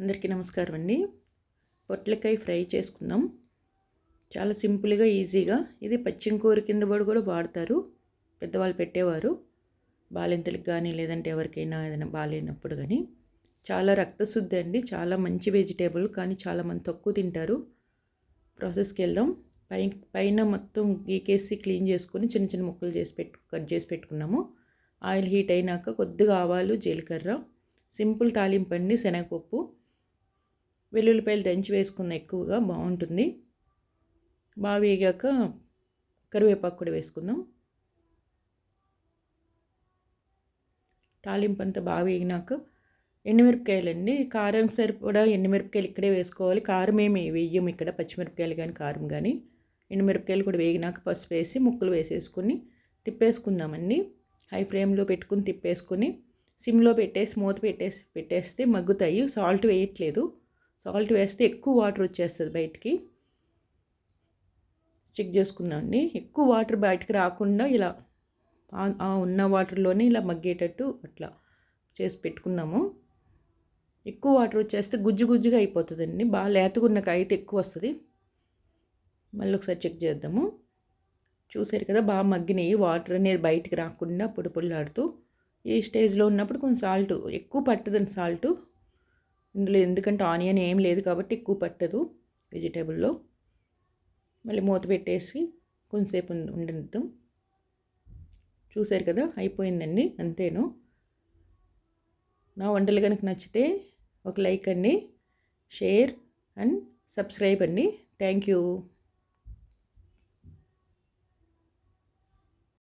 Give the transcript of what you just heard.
అందరికీ నమస్కారం అండి. పొట్లకాయ ఫ్రై చేసుకుందాం. చాలా సింపుల్గా ఈజీగా. ఇది పచ్చింకూర కింద పడి కూడా వాడతారు. పెద్దవాళ్ళు పెట్టేవారు. బాలింతలకు కానీ లేదంటే ఎవరికైనా ఏదైనా బాగాలేనప్పుడు కానీ చాలా రక్తశుద్ధి అండి. చాలా మంచి వెజిటేబుల్ కానీ చాలామంది తక్కువ తింటారు. ప్రాసెస్కి వెళ్దాం. పై పైన మొత్తం గీకేసి క్లీన్ చేసుకొని చిన్న చిన్న ముక్కలు చేసి పెట్టు కట్ చేసి పెట్టుకున్నాము. ఆయిల్ హీట్ అయినాక కొద్దిగా ఆవాలు జీలకర్ర సింపుల్ తాలింపు అండి శనగపప్పు. వెల్లుల్లిపాయలు దంచి వేసుకున్న ఎక్కువగా బాగుంటుంది. బాగా వేగాక కరివేపాకు కూడా వేసుకుందాం. తాలింపు అంతా బాగా వేగినాక ఎండుమిరపకాయలండి. కారం సరిపడా ఎండుమిరపకాయలు ఇక్కడే వేసుకోవాలి. కారం ఏమి వేయం ఇక్కడ పచ్చిమిరపకాయలు కానీ కారం కానీ. ఎండుమిరపకాయలు కూడా వేగినాక పసుపు వేసి ముక్కలు వేసేసుకుని తిప్పేసుకుందామండి. హై ఫ్లేమ్లో పెట్టుకుని తిప్పేసుకుని సిమ్లో పెట్టేసి మూత పెట్టేసి పెట్టేస్తే మగ్గుతాయి. సాల్ట్ వేయట్లేదు. సాల్ట్ వేస్తే ఎక్కువ వాటర్ వచ్చేస్తుంది బయటికి. చెక్ చేసుకున్నాండి ఎక్కువ వాటర్ బయటకు రాకుండా ఇలా ఉన్న వాటర్లోనే ఇలా మగ్గేటట్టు అట్లా చేసి పెట్టుకున్నాము. ఎక్కువ వాటర్ వచ్చేస్తే గుజ్జు గుజ్జుగా అయిపోతుందండి. బాగా లేతగున్న అయితే ఎక్కువ వస్తుంది. మళ్ళీ ఒకసారి చెక్ చేద్దాము. చూసారు కదా బాగా మగ్గినాయి. వాటర్ అనేది బయటికి రాకుండా పొడి పొడిలాడుతూ ఈ స్టేజ్లో ఉన్నప్పుడు కొంచెం సాల్ట్ ఎక్కువ పట్టదండి సాల్ట్ ఇందులో ఎందుకంటే ఆనియన్ ఏం లేదు కాబట్టి ఎక్కువ పట్టదు వెజిటేబుల్లో. మళ్ళీ మూత పెట్టేసి కొంతసేపు ఉండనిద్దాం. చూశారు కదా అయిపోయిందండి అంతేను. నా వంటలు కనుక నచ్చితే ఒక లైక్ అండి షేర్ అండ్ సబ్స్క్రైబ్ అండి. Thank you.